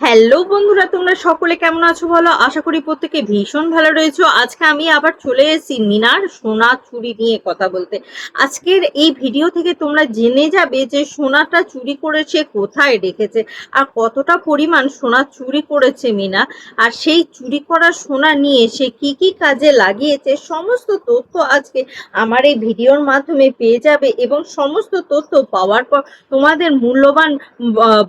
Hello বন্ধুরা, তোমরা সকলে কেমন আছো বলো? আশা করি প্রত্যেকে ভীষণ ভালো রয়েছো। আজকে আমি আবার চলে এসেছি মিনার সোনা চুরি নিয়ে কথা বলতে। আজকের এই ভিডিও থেকে তোমরা জেনে যাবে যে সোনাটা চুরি করেছে, কোথায় রেখেছে, আর কতটা পরিমাণ সোনা চুরি করেছে মিনা, আর সেই চুরি করা সোনা নিয়ে সে কি কি কাজে লাগিয়েছে, সমস্ত তথ্য আজকে আমার এই ভিডিওর মাধ্যমে পেয়ে যাবে এবং সমস্ত তথ্য পাওয়ার পর তোমাদের মূল্যবান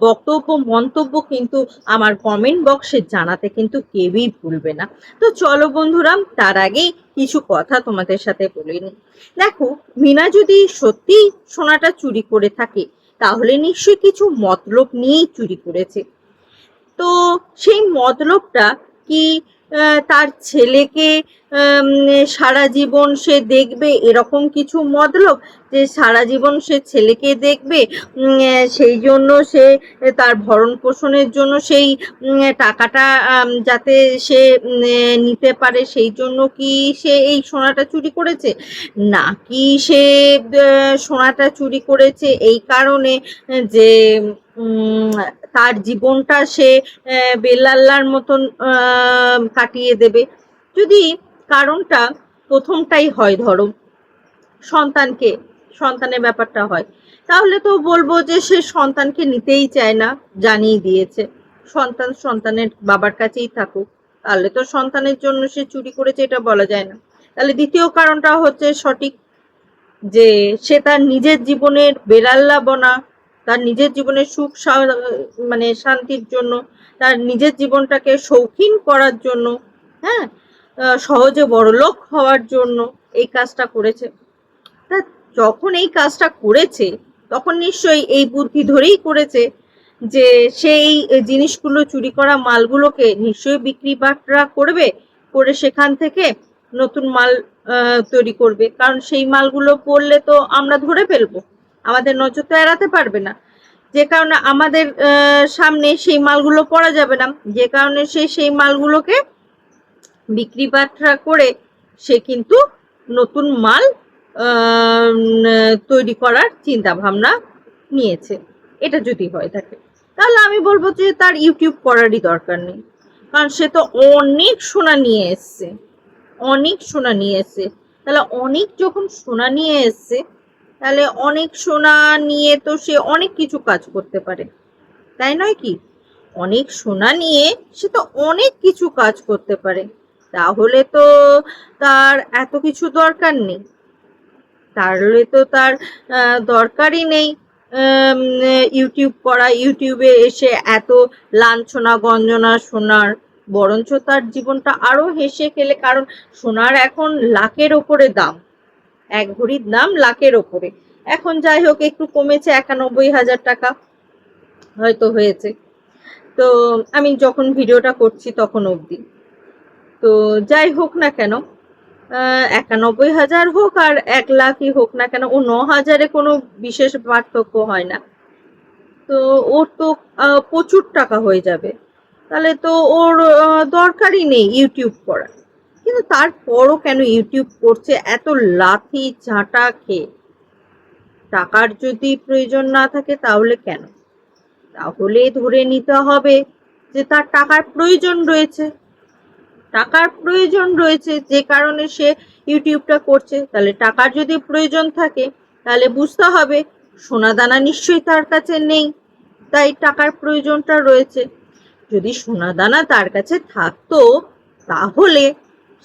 বক্তব্য, মন্তব্য কিন্তু আমার কমেন্ট বক্সে জানাতে কিন্তু কেউই ভুলবে না। তো চলো বন্ধুরা, তার আগেই কিছু কথা তোমাদের সাথে বলে নিই। দেখো, মিনা যদি সত্যি সোনাটা চুরি করে থাকে, তাহলে নিশ্চয়ই কিছু মতলব নিয়েই চুরি করেছে। তো সেই মতলবটা কি তার ছেলেকে সারা জীবন সে দেখবে এরকম কিছু মতলব যে সারা জীবন সে ছেলেকে দেখবে সেই জন্য সে তার ভরণ পোষণের জন্য সেই টাকাটা যাতে সে নিতে পারে সেই জন্য কি সে এই সোনাটা চুরি করেছে? নাকি সে সোনাটা চুরি করেছে এই কারণে যে তার জীবনটা সে বেলাল্লার মতন কাটিয়ে দেবে। যদি কারণটা প্রথমটাই হয় ধরো, সন্তানকে, সন্তানের ব্যাপারটা হয়। তাহলে তো বলব যে সে সন্তানকে নিতেই চায় না, জানিয়ে দিয়েছে। সন্তান সন্তানের বাবার কাছেই থাকুক। তাহলে তো সন্তানের জন্য সে চুরি করেছে, এটা বলা যায় না। তাহলে দ্বিতীয় কারণটা হচ্ছে সঠিক যে সে তার নিজের জীবনের বেলাল্লা বনা, তার নিজের জীবনের সুখ মানে শান্তির জন্য, তার নিজের জীবনটাকে শৌখিন করার জন্য হ্যাঁ? সহজে বড়লোক হওয়ার জন্য এই কাজটা করেছে। তা যখন এই কাজটা করেছে, তখন নিশ্চয়ই এই বুদ্ধি ধরেই করেছে যে সেই জিনিসগুলো চুরি করা মালগুলোকে নিশ্চয়ই বিক্রি বাটরা করবে, করে সেখান থেকে নতুন মাল তৈরি করবে। কারণ সেই মালগুলো পড়লে তো আমরা ধরে ফেলব, আমাদের নজর তো এড়াতে পারবে না। যে কারণে আমাদের সামনে সেই মালগুলো পড়া যাবে না। যে কারণে সে সেই মালগুলোকে বিক্রি বাট্রা করে সে কিন্তু নতুন মাল তৈরি করার চিন্তা ভাবনা নিয়েছে। এটা যদি হয়ে থাকে তাহলে আমি বলব যে তার ইউটিউব করারই দরকার নেই। কারণ সে তো অনেক সোনা নিয়ে এসছে। অনেক সোনা নিয়ে এসছে। তাহলে অনেক যখন সোনা নিয়ে এসছে, তাহলে অনেক সোনা নিয়ে তো সে অনেক কিছু কাজ করতে পারে। তাই নয় কি? অনেক সোনা নিয়ে সে তো অনেক কিছু কাজ করতে পারে। তাহলে তো তার এত কিছু দরকার নেই। তাহলে তো তার দরকারই নেই। ইউটিউব করা, ইউটিউবে এসে এত লাঞ্ছনা, গঞ্জনা শোনার, বরঞ্চ তার জীবনটা আরও হেসে খেলে। কারণ সোনার এখন লাখের ওপরে দাম। এক ঘড়ির দাম লাখের ওপরে। এখন যাই হোক, একটু কমেছে একানব্বই হাজার টাকা। হয়তো হয়েছে। তো, আমি যখন ভিডিওটা করছি তখন অবধি। তো যাই হোক না কেন একানব্বই হাজার হোক আর এক লাখই হোক না কেন, ও ন হাজারে কোনো বিশেষ পার্থক্য হয় না। তো ওর তো প্রচুর টাকা হয়ে যাবে। তাহলে তো ওর দরকারই নেই ইউটিউব করা কিন্তু তারপরও কেন ইউটিউব করছে এত লাথি ঝাঁটা খেয়ে? টাকার যদি প্রয়োজন না থাকে তাহলে কেন? তাহলে ধরে নিতে হবে যে তার টাকার প্রয়োজন রয়েছে। টাকার প্রয়োজন রয়েছে, যে কারণে সে ইউটিউবটা করছে, তাহলে টাকার যদি প্রয়োজন থাকে, তাহলে বুঝতে হবে সোনা দানা নিশ্চয়ই তার কাছে নেই, তাই টাকার প্রয়োজনটা রয়েছে। যদি সোনা দানা তার কাছে থাকতো, তাহলে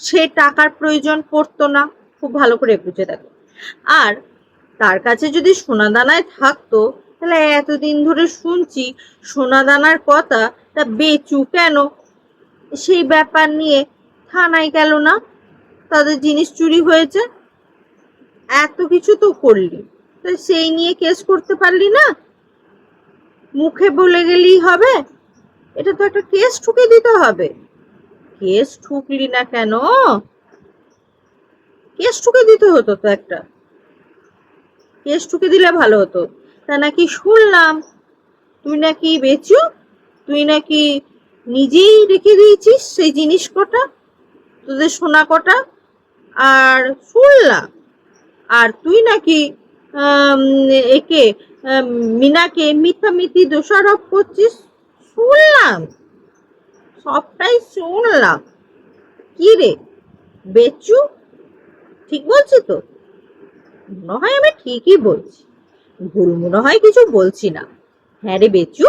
সে টাকার প্রয়োজন পড়তো না। খুব ভালো করে বুঝে দেখো। আর তার কাছে যদি সোনা দানায় থাকতো, তাহলে এতদিন ধরে শুনছি সোনা দানার কথা, তা বেচু কেন? সেই ব্যাপার নিয়ে থানায় গেল না। তাদের জিনিস চুরি হয়েছে। এত কিছু তো করলি। তো সেই নিয়ে কেস করতে পারলি না? মুখে বলে গেলেই হবে। এটা তো একটা কেস ঠুকে দিতে হবে। কেস ঠুকলি না কেন? কেস ঠুকে দিতে হতো তো একটা। কেস ঠুকে দিলে ভালো হতো। তা নাকি শুনলাম। তুই নাকি বেচু? তুই নাকি নিজেই রেখে দিয়েছিস সেই জিনিস কটা, তোদের সোনা কটা আর শুনলাম আর তুই নাকি একে মিনাকে মিথ্যামিথি দোষারোপ করছিস? শুনলাম। সবটাই শুনলাম। কি রে, বেচু? ঠিক বলছি তো? মনে হয় আমি ঠিকই বলছি। ভুল মনে হয় কিছু বলছি না। হ্যাঁ রে বেচু,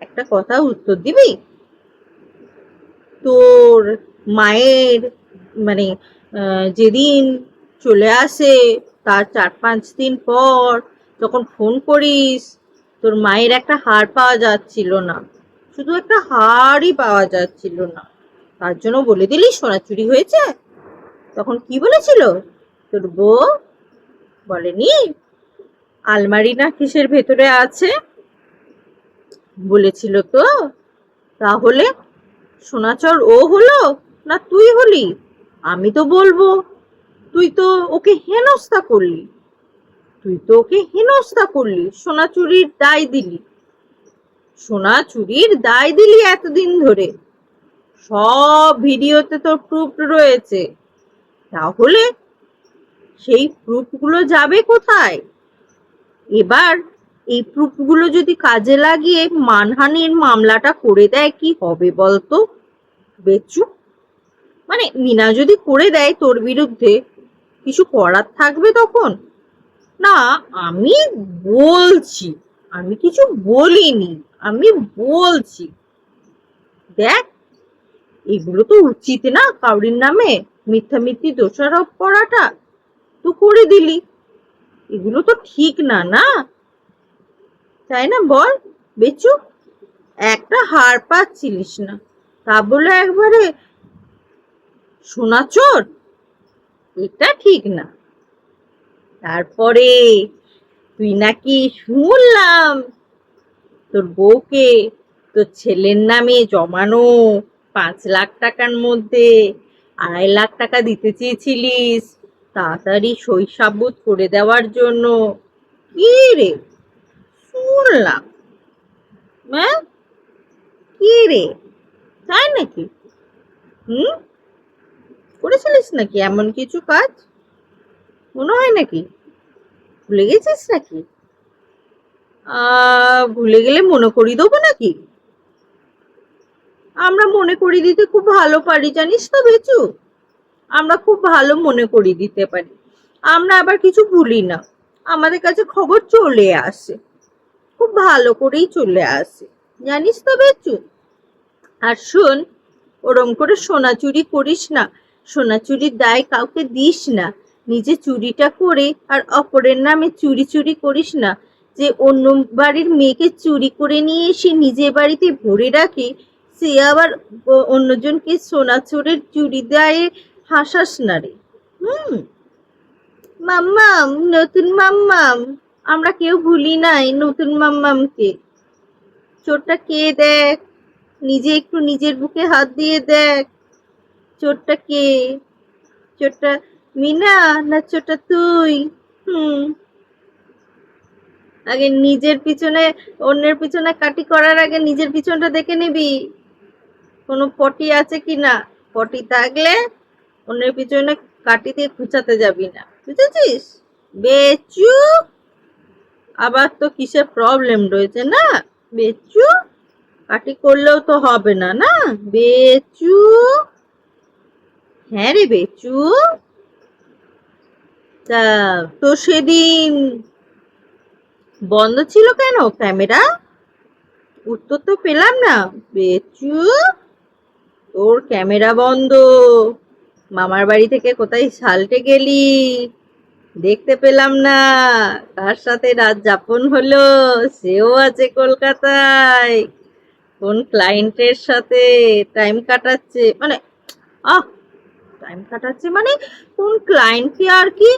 একটা কথা উত্তর দিবি? তোর মায়ের মানে যেদিন চলে আসে, তার চার পাঁচ দিন পর যখন ফোন করিস, তোর মায়ের একটা হার পাওয়া যাচ্ছিল না। শুধু একটা হারই পাওয়া যাচ্ছিল না। তার জন্য বলে দিলি, সোনা চুরি হয়েছে? তখন কি বলেছিল? তোর বউ? বলেনি। আলমারি না কিসের ভেতরে আছে? বলেছিল তো। তাহলে সোনাচর, ও হলো? না তুই হলি? আমি তো বলব, তুই তো ওকে হেনস্থা করলি। তুই তো ওকে হেনস্থা করলি, সোনা চুরির দায় দিলি। সোনা চুরির দায় দিলি এতদিন ধরে। সব ভিডিওতে তোর প্রুফ রয়েছে। তাহলে সেই প্রুফগুলো যাবে কোথায়? এবার এই প্রুফগুলো যদি কাজে লাগিয়ে মানহানির মামলাটা করে দেয় কি হবে বলতো? বেচু? মানে মিনা যদি করে দেয় তোর বিরুদ্ধে, কিছু করার থাকবে তখন? না, আমি বলছি, আমি কিছু বলিনি, আমি বলছি। দেখ, এগুলো তো উচিত না কাউরির নামে মিথ্যা মিথ্যি দোষারোপ করাটা। তো করে দিলি। এগুলো তো ঠিক না না? তাই না বল? বেচু, একটা হার পাচ্ছিলিস না। তা বলে একবারে সোনা চোর এটা ঠিক না। তারপরে তুই নাকি শুনলাম তোর বউকে তোর ছেলের নামে জমানো পাঁচ লাখ টাকার মধ্যে আড়াই লাখ টাকা দিতে চেয়েছিলিস। তাড়াতাড়ি সাবুত করে দেওয়ার জন্য। কি রে? শুনলাম হ্যাঁ? কি রে? তাই নাকি? হুম? করেছিলিস নাকি এমন কিছু কাজ? মনে হয় নাকি? ভুলে গেছিস নাকি? ভুলে গেলে মনে করিয়ে দেবো নাকি? আমরা মনে করিয়ে দিতে খুব ভালো পারি, জানিস তো বেচু আমরা খুব ভালো মনে করিয়ে দিতে পারি। আমরা আবার কিছু ভুলি না। আমাদের কাছে খবর চলে আসে। খুব ভালো করেই চলে আসে। জানিস তো বেচু? আর শোন, ওরম করে সোনা চুরি করিস না, সোনা চুরির দায় কাউকে দিস না। নিজে চুরিটা করে আর অপরের নামে চুরি চুরি করিস না। যে অন্য বাড়ির মেয়েকে চুরি করে নিয়ে এসে নিজের বাড়িতে ভরে রাখে, সে আবার অন্যজনকে সোনা চোরের চুরি দায়ে হাসাস না রে। হুম। মাম্মাম, নতুন মাম্মাম। আমরা কেউ ভুলি নাই নতুন মাম্মামকে। চোরটা কে দেখ? নিজে একটু নিজের বুকে হাত দিয়ে দেখ। চোরটা কে? চোরটা মিনা না চোরটা তুই? হুম। আগে নিজের পিছনে, অন্যের পিছনে কাটি করার আগে নিজের পিছনটা দেখে নিবি। কোনো পটি আছে কি না? পটি থাকলে অন্যের পিছনে কাটি দিয়ে খুঁচাতে যাবি না। বুঝেছিস? বেচু! আবার তো কিসের প্রবলেম রয়েছে না? বেচু, কাটি করলেও তো হবে না না? বেচু হ্যাঁ রে বেচু। তা, তো সেদিন বন্ধ ছিল কেন ক্যামেরা? উত্তর তো পেলাম না। বেচু, তোর ক্যামেরা বন্ধ। মামার বাড়ি থেকে কোথায় সালটে গেলি? দেখতে পেলাম না। তার সাথে রাত যাপন হলো? সেও আছে কলকাতায়। কোন ক্লায়েন্টের সাথে টাইম কাটাচ্ছে? মানে আহ, টাইম কাটাচ্ছে মানে কোন ক্লায়েন্টকে আর কি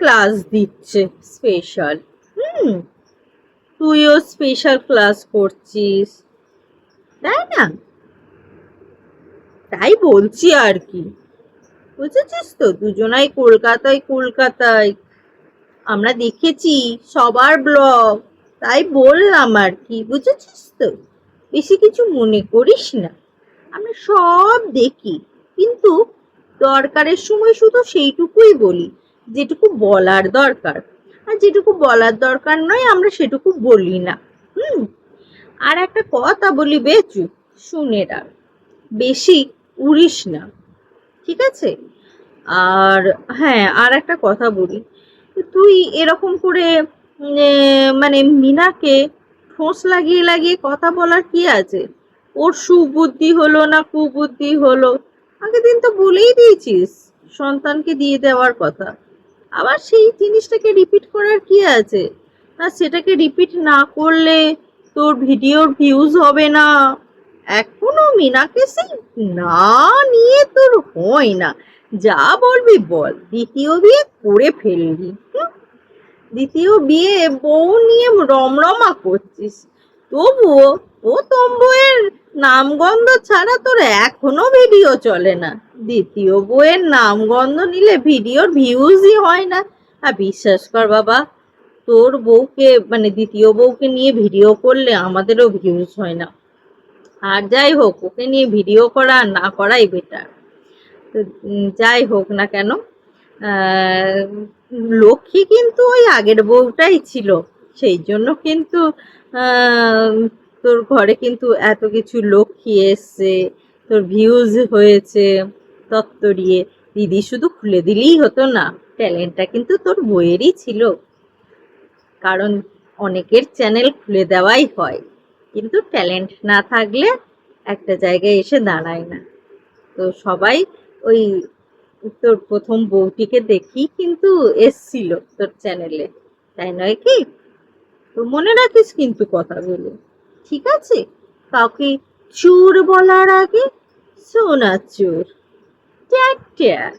ক্লাস দিচ্ছে স্পেশাল। হুম, তুইও স্পেশাল ক্লাস করছিস। তাই না? তাই বলছি আর কি। বুঝেছিস তো? দুজনাই কলকাতায় কলকাতায়। আমরা দেখেছি সবার ব্লগ তাই বললাম আর কি, বুঝেছিস তো? বেশি কিছু মনে করিস না। আমরা সব দেখি। কিন্তু দরকারের সময় শুধু সেইটুকুই বলি, যেটুকু বলার দরকার। আর যেটুকু বলার দরকার নয়, আমরা সেটুকু বলি না। হুম? আর একটা কথা বলি, বেচু, শুনে রাখ। বেশি উড়িস না। ঠিক আছে? আর হ্যাঁ আর একটা কথা বলি। তুই এরকম করে মানে মিনাকে ঠোঁস লাগিয়ে লাগিয়ে কথা বলার কি আছে? ওর সুবুদ্ধি হলো না কুবুদ্ধি হলো? আগের দিন তো বলেই দিয়েছিস সন্তানকে দিয়ে দেওয়ার কথা। আবার সেই জিনিসটাকে রিপিট করার কি আছে? না সেটাকে রিপিট না করলে তোর ভিডিওর ভিউজ হবে না। এখনও মিনাকে সেই না নিয়ে তোর হয় না। যা বলবি বল, দ্বিতীয় বিয়ে করে ফেললি দ্বিতীয় বিয়ে বউ নিয়ে রমরমা করছিস। তবুও ও তম্বুয়ের নামগন্ধ ছাড়া তোর এখনও ভিডিও চলে না। দ্বিতীয় বইয়ের নামগন্ধ নিলে ভিডিওর ভিউজই হয় না। আর বিশ্বাস কর বাবা, তোর বউকে মানে দ্বিতীয় বউকে নিয়ে ভিডিও করলে আমাদেরও ভিউজ হয় না। আর যাই হোক, ওকে নিয়ে ভিডিও করা, না করাই বেটার তো যাই হোক না কেন লক্ষ্মী কিন্তু ওই আগের বউটাই ছিল। সেই জন্য কিন্তু তোর ঘরে কিন্তু এত কিছু লক্ষ্মী এসছে, তোর ভিউজ হয়েছে তত্তরিয়ে দিদি শুধু খুলে দিলেই হতো না ট্যালেন্টটা কিন্তু তোর বইয়েরই ছিল। কারণ অনেকের চ্যানেল খুলে দেওয়াই হয়। কিন্তু ট্যালেন্ট না থাকলে একটা জায়গায় এসে দাঁড়ায় না। তো সবাই ওই তোর প্রথম বউটিকে দেখি কিন্তু এসছিল তোর চ্যানেলে তাই নয় কি? তো মনে রাখিস কিন্তু কথাগুলো। ঠিক আছে? কাউকে চোর বলার আগে সোনা চোর। ট্যাক ট্যাক।